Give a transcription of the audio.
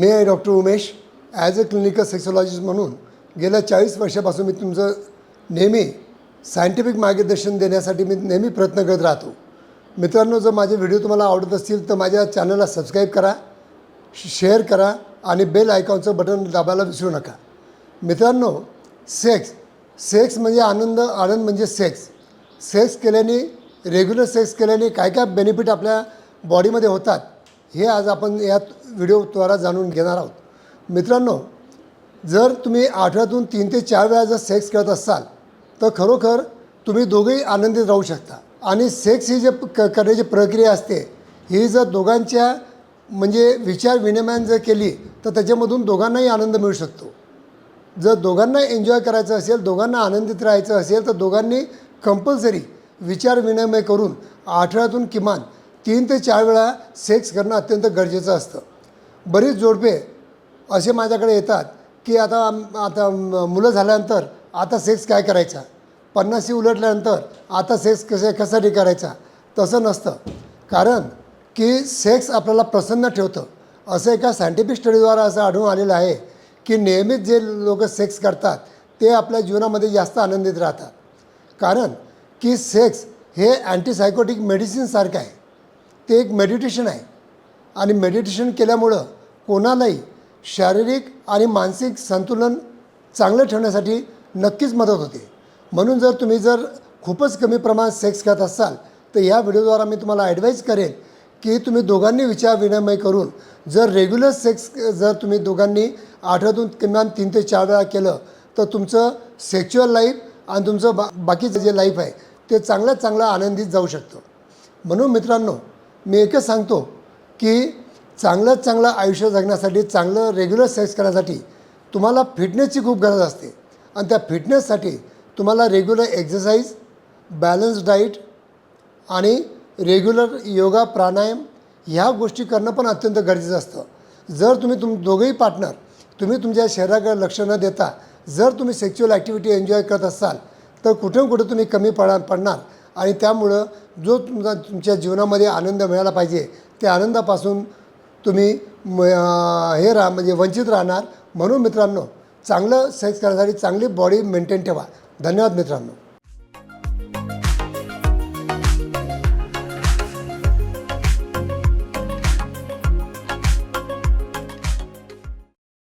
मी आहे doctor Umesh as a clinical sexologist म्हणून गेल्या चाळीस वर्षापासून मी तुमचं नेहमी सायंटिफिक मार्गदर्शन देण्यासाठी मी नेहमी प्रयत्न करत राहतो. मित्रांनो जर माझे व्हिडिओ तुम्हाला आवडत असतील तर माझ्या चॅनलला सबस्क्राईब करा शेअर करा आणि बेल आयकॉनचं बटन दाबायला विसरू नका. मित्रांनो सेक्स सेक्स म्हणजे आनंद आनंद म्हणजे सेक्स सेक्स केल्याने रेग्युलर सेक्स केल्याने काय काय बेनिफिट आपल्या बॉडीमध्ये होतात? हे आज आपण यात व्हिडिओद्वारा जाणून घेणार आहोत. मित्रांनो जर तुम्ही आठवड्यातून तीन ते चार वेळा जर सेक्स करत असाल तर खरोखर तुम्ही दोघेही आनंदित राहू शकता. आणि सेक्स ही जे क करण्याची प्रक्रिया असते ही जर दोघांच्या म्हणजे विचार विनिमयान जर केली तर त्याच्यामधून दोघांनाही आनंद मिळू शकतो. जर दोघांना एन्जॉय करायचं असेल दोघांना आनंदित राहायचं असेल तर दोघांनी कंपल्सरी विचार विनिमय करून आठवड्यातून किमान तीन ते चार वेळा सेक्स करणं अत्यंत गरजेचं असतं. बरीच जोडपे असे माझ्याकडे येतात की आता आता मुलं झाल्यानंतर आता सेक्स काय करायचा? पन्नासी उलटल्यानंतर आता सेक्स कसे कशासाठी करायचा? तसं नसतं. कारण की सेक्स आपल्याला प्रसन्न ठेवतं. असं एका सायंटिफिक स्टडीद्वारा असं आढळून आलेलं आहे की नेहमीच जे लोक सेक्स करतात ते आपल्या जीवनामध्ये जास्त आनंदित राहतात. कारण की सेक्स हे अँटीसायकोटिक मेडिसिनसारखं आहे. ते एक मेडिटेशन आहे. आणि मेडिटेशन केल्यामुळं कोणालाही शारीरिक आणि मानसिक संतुलन चांगलं ठेवण्यासाठी नक्कीच मदत होते. म्हणून जर तुम्ही जर खूपच कमी प्रमाणात सेक्स करत असाल तर या व्हिडिओद्वारा मी तुम्हाला ॲडवाईज करेन की तुम्ही दोघांनी विचार विनिमय करून जर रेग्युलर सेक्स जर तुम्ही दोघांनी आठवड्यातून किमान तीन ते चार वेळा केलं तर तुमचं सेक्च्युअल लाईफ आणि तुमचं बा बाकीचं जे लाईफ आहे ते चांगल्यात चांगलं आनंदित जाऊ शकतं. म्हणून मित्रांनो मी एकच सांगतो की चांगलं चांगलं आयुष्य जगण्यासाठी चांगलं रेग्युलर सेक्स करण्यासाठी तुम्हाला फिटनेसची खूप गरज असते. आणि त्या फिटनेससाठी तुम्हाला रेग्युलर एक्झरसाईज बॅलन्स डाईट आणि रेग्युलर योगा प्राणायाम ह्या गोष्टी करणं पण अत्यंत गरजेचं असतं. जर तुम्ही तुम दोघंही पार्टनर तुम्ही तुमच्या शरीराकडे लक्ष न देता जर तुम्ही सेक्च्युअल ॲक्टिव्हिटी एन्जॉय करत असाल तर कुठे कुठे तुम्ही कमी पडा पडणार. आणि त्यामुळं जो तुमचा तुमच्या जीवनामध्ये आनंद मिळाला पाहिजे त्या आनंदापासून तुम्ही म हे राहा म्हणजे वंचित राहणार. म्हणून मित्रांनो चांगलं सेक्स करण्यासाठी चांगली बॉडी मेंटेन ठेवा. धन्यवाद मित्रांनो.